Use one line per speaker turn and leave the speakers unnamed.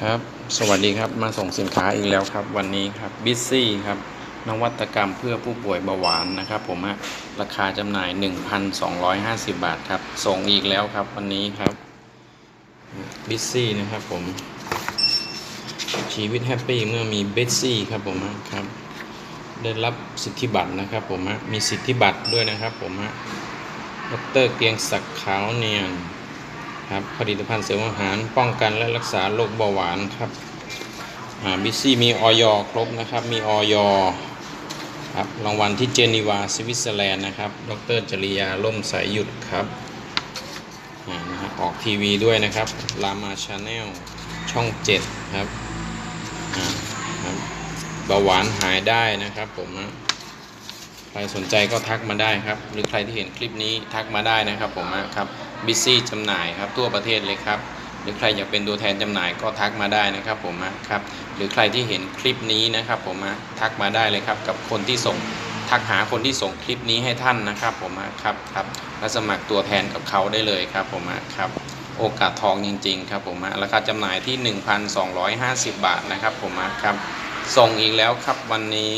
ครับ สวัสดีครับ มาส่งสินค้าอีกแล้วครับ วันนี้ครับบิซซี่ครับ นวัตกรรมเพื่อผู้ป่วยเบาหวานนะครับ ผมฮะ ราคาจำหน่าย 1,250 บาทครับ ส่งอีกแล้วครับวันนี้ครับบิซซี่นะครับผม ชีวิตแฮปปี้เมื่อมีเบสซี่ครับผมฮะครับ ได้รับสิทธิบัตรนะครับผมฮะ มีสิทธิบัตรด้วยนะครับผมฮะ ดรเกียงศักดิ์ขาวเนียน ครับผลิตภัณฑ์เสริมอาหารป้องกันและรักษาโรคเบาหวานครับบิซี่มีออยครบนะครับ มีออยครับรางวัลที่เจนีวาสวิตเซอร์แลนด์นะครับ ดรจริยาล่มสายหยุดครับอ่าฮะออกทีวีด้วยนะครับรามาชาแนลช่อง7ครับอ่าครับเบาหวานหายได้นะครับผมนะใครสนใจก็ทักมาได้ครับ หรือใครที่เห็นคลิปนี้ทักมาได้นะครับผมนะครับ บิซี่จำหน่ายครับทั่วประเทศเลยครับ หรือใครอยากเป็นตัวแทนจำหน่ายก็ทักมาได้นะครับผมครับ หรือใครที่เห็นคลิปนี้นะครับผมทักมาได้เลยครับกับคนที่ส่งทักหาคนที่ส่งคลิปนี้ให้ท่านนะครับผมครับครับและสมัครตัวแทนกับเขาได้เลยครับผมครับโอกาสทองจริงๆครับผมราคาจำหน่ายที่ 1,250 บาทนะครับผมครับส่งอีกแล้วครับวันนี้